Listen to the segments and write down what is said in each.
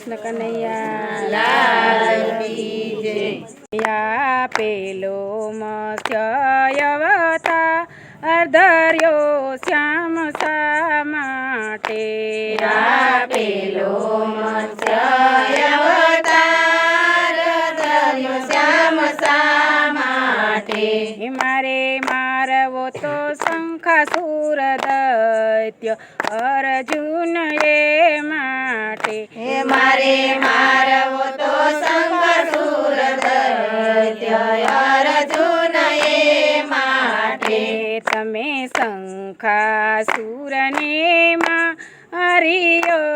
કૃષ્ણ કનૈયા પેલો મત્સ્યવતા અર્ધર્યો શ્યામ સા માટે? પેલો મારે મારવો તો શંખાસુર દૈત્ય અર્જુન એ મારે મારવો તો સંગ સુર અર્જુન માટે તમે તમે શંખાસુરને માં હરિયો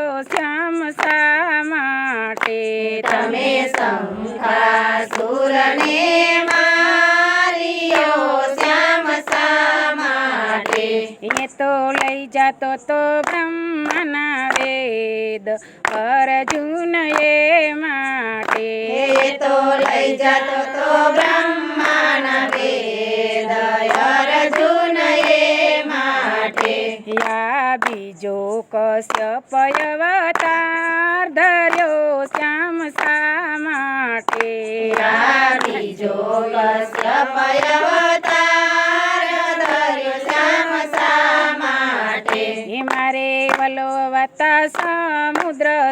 એ તો લઈ જાતો તો બ્રહ્મના વેદ અર્જુન એ માટે. એ તો લઈ જતો તો બ્રહ્માના વેદ અર્જુન એ માટે. યા બીજો કશ્યપ અવતાર ધર્યો શ્યામ શા માટે? યા બીજો કશ્યપ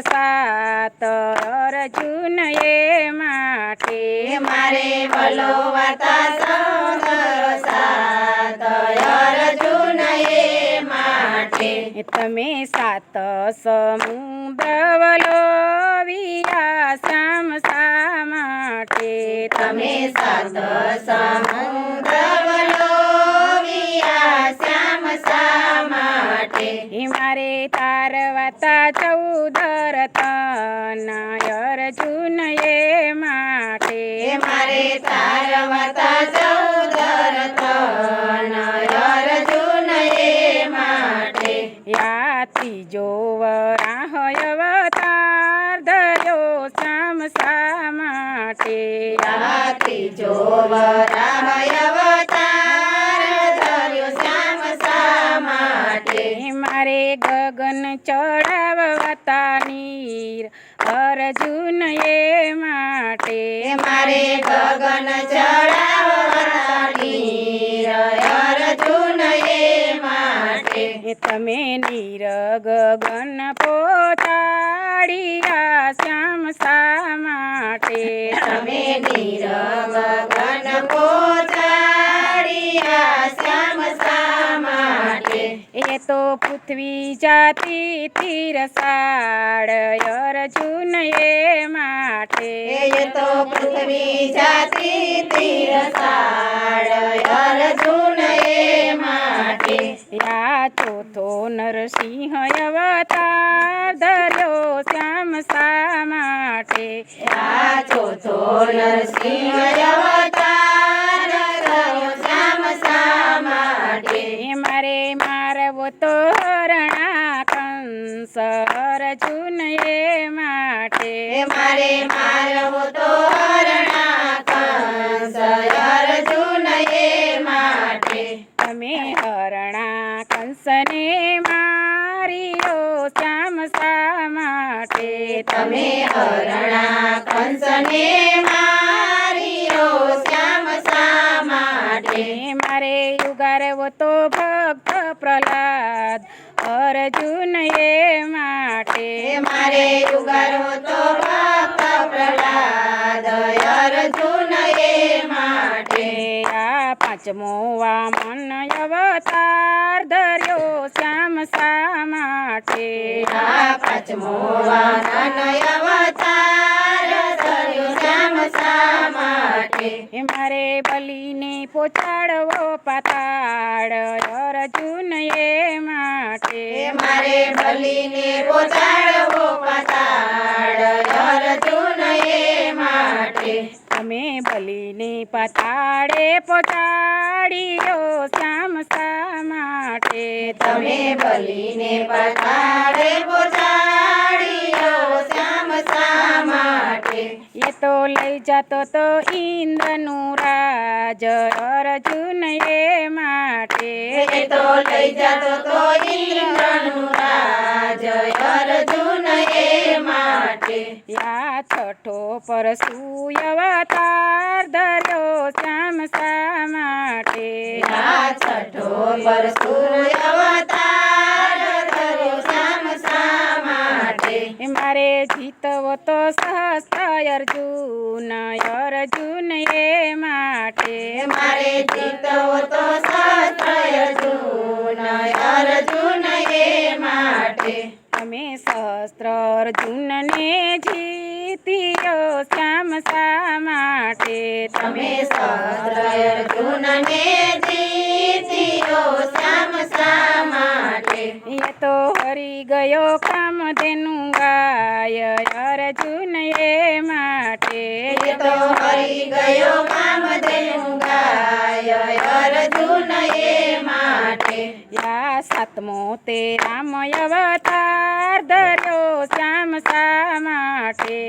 સાત અર્જુન એ માટે મારે વલોવાતા સૌંદર સાત અર્જુન એ માટે તમે સાત સમુદ્રવલો વિયા સામ શા માટે તમે સાત સમુદ્રવલો શ્યામ શા માટે મારે તારવાતા ચૌદર ત્રીજો વરાહ અવતાર ધર્યો સામસા માટે? રાત્રિ જો વરાહય અવતાર ધર્યો શ્યામ માટે? મારે ગગન ચડાવતા નીર અર્જુન એ માટે. મારે ગગન ચડાવતા નીર તમે નીર ગગન પોતાડિયા શ્યામ શા માટે? તમે નીર ગગન પહોંચાડિયા શ્યામ શા માટે? એ તો પૃથ્વી જાતિ તીરસાડ અર્જુન એ માટે. એ તો પૃથ્વી જાતિ તીરસાળ ચોથો નરસિંહ અવતાર ધર્યો શ્યામ શા માટે? ચોથો નરસિંહ અવતાર ધર્યો શ્યામ શા માટે? મારે મારવો તો હરણા કંસ અર્જુન એ માટે મારે મારવો તો હરણા શા માટે તમે અરણા કંસને માર્યો શ્યામ શા માટે મારે યુગારવો તો ભક્ત પ્રહલાદ અર્જુન એ માટે. મારે યુગારો તો પાંચમો વામન અવતાર ધર્યો શ્યામ શા માટે? પાંચમો વામન અવતાર ધર્યો શ્યામ શા માટે? મારે બલીને પોચાડવો પાતાળ અર્જુન એ માટે મારે બલીને પોચાડવો પાતાળ અર્જુન એ માટે. તમે બલીને પાતાળે પહોંચાડ્યો શ્યામ શા માટે તમે બલીને પાતાળે પહોંચાડ્યો શ્યામ શા માટે એ તો લઈ જતો તો ઇન્દ્રનું રાજ અર્જુન એ માટે એ તો લઈ જતો તો ઇન્દ્રનું રાજ અર્જુન એ માટે માટે યા છઠો પરસુ અવતાર ધર્યો શ્યામ શા માટે આ છઠ્ઠો પર સૂર્ય અવતાર ધર્યો શ્યામ શા માટે મારે જીતવો તો સહસ્ત્ર અર્જુન અર્જુન એ માટે મારે જીતવો તો સહસ્ત્ર અર્જુન અર્જુન સહસ્ત્ર અર્જુનને જીત્યો શ્યામ શા માટે તમે સહસ્ર અર્જુનને જીત્યો શ્યામ શા માટે એ તો હરી ગયો કામધેનું ગાય અર્જુન એ માટે એ તો હરી ગયો કામધેનુ ગાય અર્જુન એ માટે યા સાતમો તે રામ અવતાર ધર્યો શ્યામ શા માટે?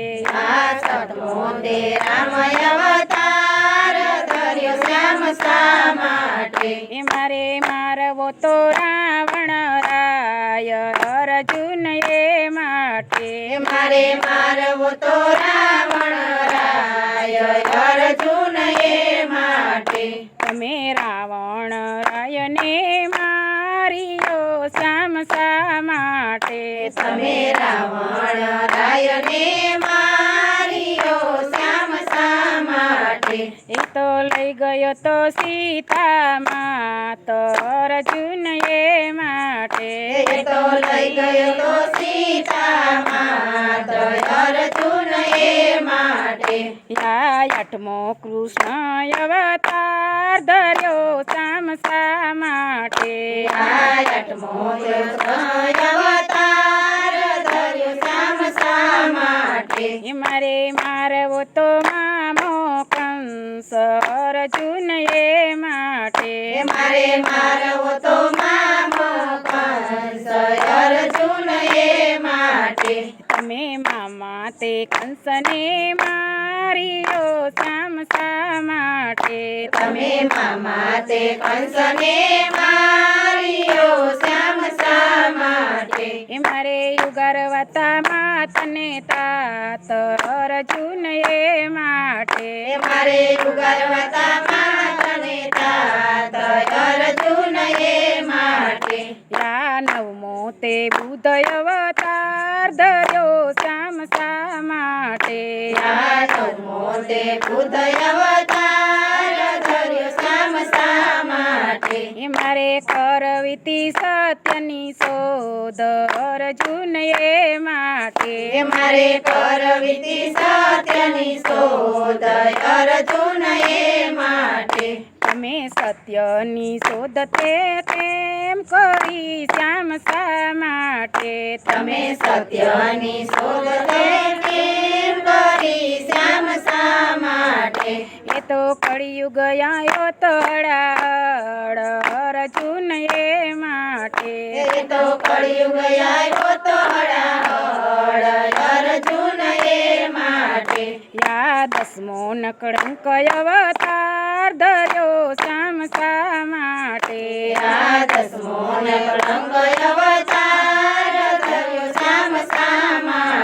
સાતમો તે રામ અવતાર ધર્યો શ્યામ શા માટે? એ મારે મારવો તો રાવણ રાય અર્જુન એ માટે મારે મારવો તો એ તો લઈ ગયો તો સીતામાં તો અર્જુન એ માટે. એ તો લઈ ગયો તો સીતામાં તો અર્જુન એ માટે. યા આઠમો કૃષ્ણ અવતાર ધર્યો શા માટે. કૃષ્ણ અવતાર ધર્યો શા માટે. મારે મારવો તો મામો અર્જુન એ માટે. મારે મારવો તો અર્જુન એ માટે. તમે મામા તે કંસને માર્યો સામસા માટે. તમે મામા તે કંસને માર્યો એ મારે યુગરવતા માતને તાત અર્જુન એ માટે. મારે યુગરવતા માતને તાત અર્જુન એ માટે. યા નવમો તે બુધ અવતાર ધર્યો શ્યામ શા માટે. યાદમો તે બુદ્ધ અવતાર ધર્યો શ્યામ શા માટે એ મારે કરવીતી સત્યની શોધ અર્જુન એ માટે. એ મારે કરવીતી સત્યની શોધ અર્જુન એ માટે. તમે સત્યની શોધ તે તેમ કરી શ્યામ શા માટે. તમે સત્યની શોધ તે કેમ કરી શ્યામ શા માટે? એ તો કળિયુગ આયો તળાળ અર્જુન એ માટે. એ તો કળિયુગ આયો તો અર્જુન એ માટે. યાદસમો નકળંક અવતાર ધર્યો શ્યામ શા માટે. યાદસમો નકળંક અવતાર ધર્યો શ્યામ શા માટે.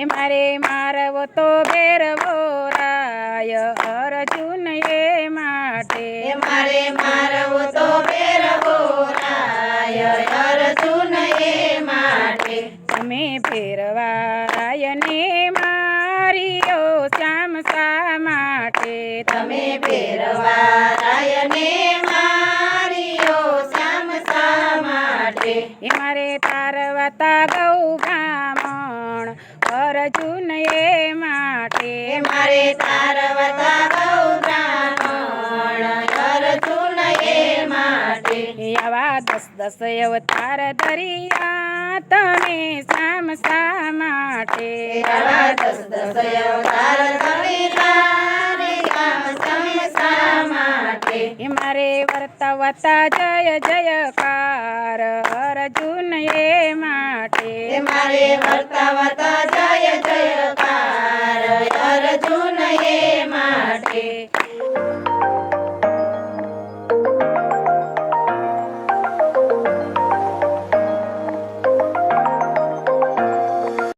એ મારે મારવો તો ભેરવો રાય અર્જુન એ માટે. મારે મારવો તો ભેરવો રાય અર્જુન એ માટે. તમે ભેરવારાયને માર્યો શ્યામ શા માટે. તમે ભેરવા રાયને માર્યો શ્યામ શા માટે. એ મારે તારવાતા ગૌ બ્રાહ્મણ અર્જુન એ માટે એ મારે તારવતા ગૌ બ્રાહ્મણ અર્જુન એ માટે. આવા દસ દસ અવતાર ધરિયા તમે સામ સા માટે. આવા દસ દસ અવતાર મારે વર્તવતા જય જયકાર અર્જુન એ માટે. મારે હે માટે